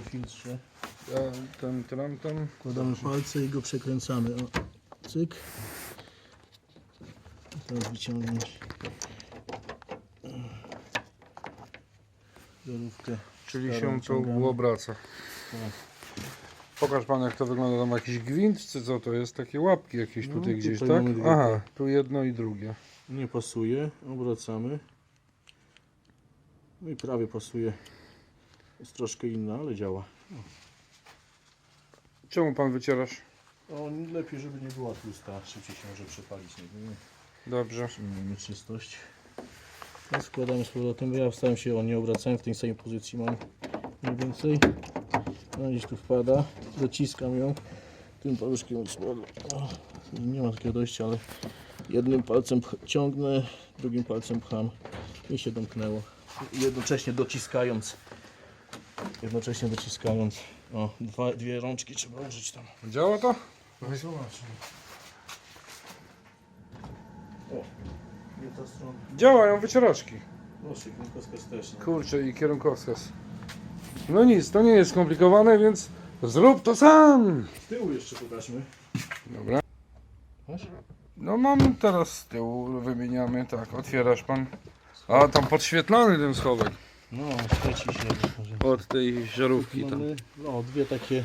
w filtrze. Ja, ten, ten, ten. Wkładamy palce i go przekręcamy. O, cyk. I Teraz wyciągnąć żarówkę. Czyli się to obraca. Tak. Pokaż pan jak to wygląda, tam jakiś gwint, czy co to jest? Takie łapki jakieś No, tutaj gdzieś, tak? Aha, tu jedno i drugie. Nie pasuje, obracamy. No i prawie pasuje. Jest troszkę inna, ale działa. Czemu pan wycierasz? O, lepiej, żeby nie była tłusta, szybciej się może przepalić. Nie wiem. Dobrze. Mamy czystość. Teraz wkładamy z powrotem, bo ja wstałem się, o nie obracałem, w tej samej pozycji mam mniej więcej. Ona gdzieś tu wpada, dociskam ją, tym paluszkiem z przodu. O, Nie ma takiego dojścia, ale jednym palcem ciągnę, drugim palcem pcham i się domknęło. Jednocześnie dociskając, jednocześnie dociskając, o, dwa, dwie rączki trzeba użyć tam. Działa to? No zobaczmy. O, nie ta strona. Działają wycieraczki. Proszę, kierunkowskaz też. No. Kurczę i kierunkowskaz. No nic, to nie jest skomplikowane, więc zrób to sam. Z tyłu jeszcze pokażmy. Dobra. Masz? No mam teraz z tyłu, wymieniamy, tak, otwierasz pan. A tam podświetlony ten schowek No, świeci się. Może. od tej żarówki tam. Mamy no, dwie takie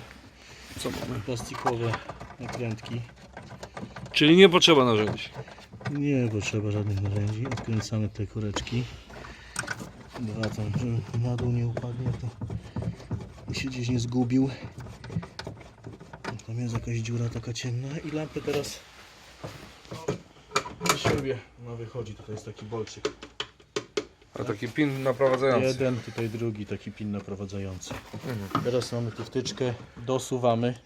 Co mamy? plastikowe nakrętki. Czyli nie potrzeba narzędzi. Nie potrzeba żadnych narzędzi. Odkręcamy te koreczki. Wracam, żeby na dół nie upadnie, to się gdzieś nie zgubił. Tam jest jakaś dziura taka ciemna i lampę teraz na siebie. Ona wychodzi, tutaj jest taki bolczyk. A taki pin naprowadzający. Jeden, tutaj drugi taki pin naprowadzający. Mhm. Teraz mamy tu wtyczkę, dosuwamy,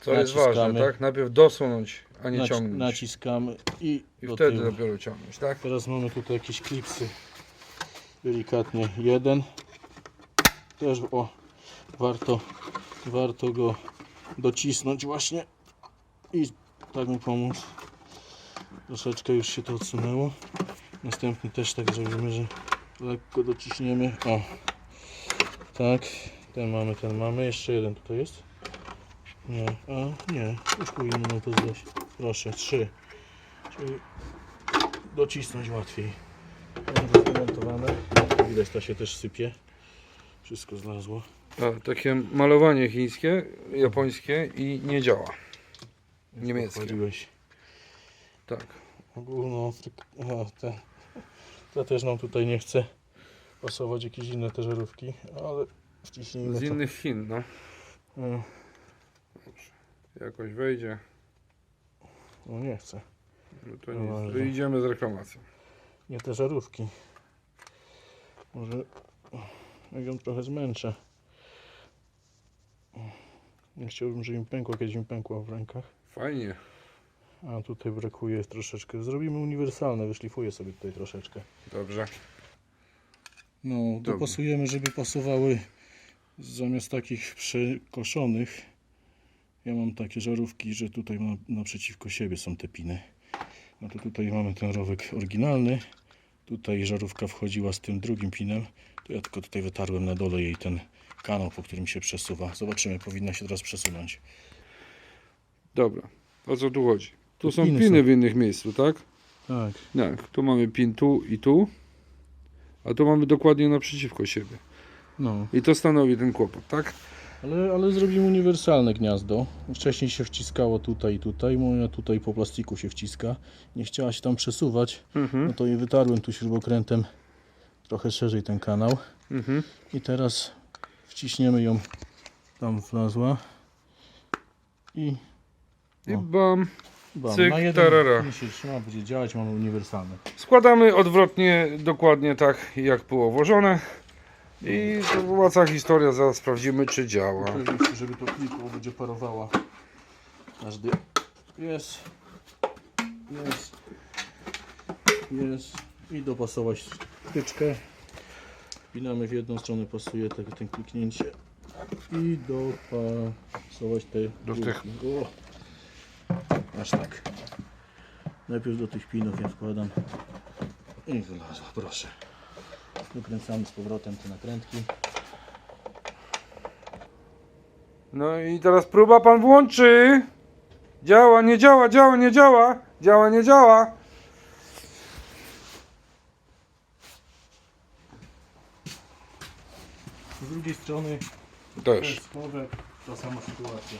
Co jest ważne, tak? Najpierw dosunąć, a nie naci- ciągnąć. naciskamy i, I do wtedy tyłu. dopiero ciągnąć, tak? Teraz mamy tutaj jakieś klipsy. Delikatnie jeden. Też o, warto, warto go docisnąć właśnie i tak mi pomóc. Troszeczkę już się to odsunęło. Następny też tak zrobimy, że lekko dociśniemy. O, tak. Ten mamy, ten mamy. Jeszcze jeden tutaj jest. Nie, a nie, już powinno to zleść. Proszę, trzy. Czyli docisnąć łatwiej. Mamy zamontowane. Widać, to się też sypie. Wszystko zlazło. A, takie malowanie chińskie, japońskie i nie działa. Niemieckie. Pochwaliłeś. Tak. Ogólno, tyk- aha, te, to też nam tutaj nie chce pasować jakieś inne te żarówki, ale wciśnijmy Z to. innych Chin, no. No, Jakoś wejdzie. no nie chce. No to No nic. dobrze. Wyjdziemy z reklamacją. Nie te żarówki. Może jak ją trochę zmęczę. Nie chciałbym, żeby im pękło, kiedyś im pękło w rękach. Fajnie. A tutaj brakuje troszeczkę. Zrobimy uniwersalne, wyszlifuję sobie tutaj troszeczkę. Dobrze. No, dopasujemy, żeby pasowały zamiast takich przekoszonych. Ja mam takie żarówki, że tutaj na, naprzeciwko siebie są te piny. No to tutaj mamy ten rowek oryginalny. Tutaj żarówka wchodziła z tym drugim pinem. To ja tylko tutaj wytarłem na dole jej ten kanał, po którym się przesuwa. Zobaczymy, powinna się teraz przesunąć. Dobra. O co tu chodzi? Tu są piny są. w innych miejscu, tak? Tak. Tak. Tu mamy pin tu i tu. A tu mamy dokładnie naprzeciwko siebie. No, I to stanowi ten kłopot, tak? ale, ale zrobimy uniwersalne gniazdo. Wcześniej się wciskało tutaj i tutaj. Moja tutaj po plastiku się wciska. Nie chciała się tam przesuwać. Mhm. No to i wytarłem tu śrubokrętem trochę szerzej ten kanał. Mhm. I teraz wciśniemy ją tam wlazła. I I bam. Bam, Cyk, na jeden tarara. nie się trzyma, będzie działać, mamy uniwersalny. Składamy odwrotnie, dokładnie tak jak było włożone. I to historia, zaraz sprawdzimy czy działa. Oczywiście, żeby to klikło, będzie parowała. Każdy jest, jest, jest i dopasować wtyczkę. Pinamy w jedną stronę, pasuje tego, ten kliknięcie i dopasować te Do tych. górki. O, aż tak. Najpierw do tych pinów ja wkładam i wylazła, proszę. Dokręcamy z powrotem te nakrętki. No i teraz próba pan włączy. Działa, nie działa, działa, nie działa. Działa, nie działa. Z drugiej strony Też. też słowek, ta sama sytuacja.